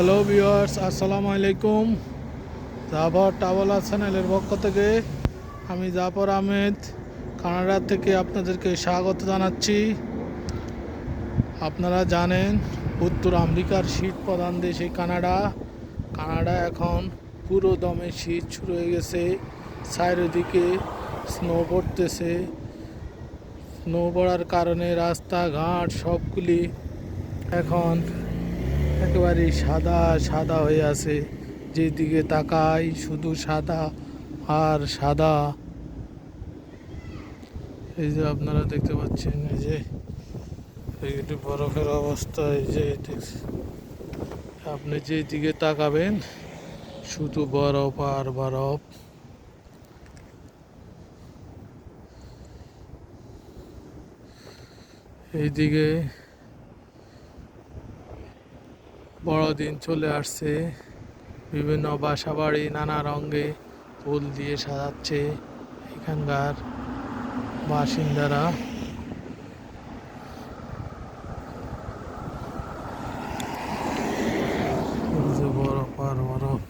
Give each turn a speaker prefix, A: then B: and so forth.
A: Hello viewers আসসালামু আলাইকুম। Zafar traveller চ্যানেলের পক্ষ থেকে আমি জাফর আহমেদ কানাডা থেকে আপনাদেরকে স্বাগত জানাচ্ছি। আপনারা জানেন, উত্তর আমেরিকার শীত প্রধান দেশ এই কানাডা কানাডা এখন পুরো দমে শীত শুরু হয়ে গেছে, চারিদিকে স্নো পড়তেছে। স্নো পড়ার কারণে রাস্তাঘাট সবগুলি এখন একেবারে সাদা সাদা হয়ে আছে। যেদিকে তাকাই শুধু সাদা আর সাদা। এই যে আপনারা দেখতে পাচ্ছেন, এই যে একটু বরফের অবস্থা, এই যে। আপনি যেদিকে তাকাবেন, শুধু বরফ আর বরফ। এইদিকে বড়দিন চলে আসছে। বিভিন্ন বাসা বাড়ি নানা রঙে ফুল দিয়ে সাজাচ্ছে এখানকার বাসিন্দারা। বরফ আর বরফ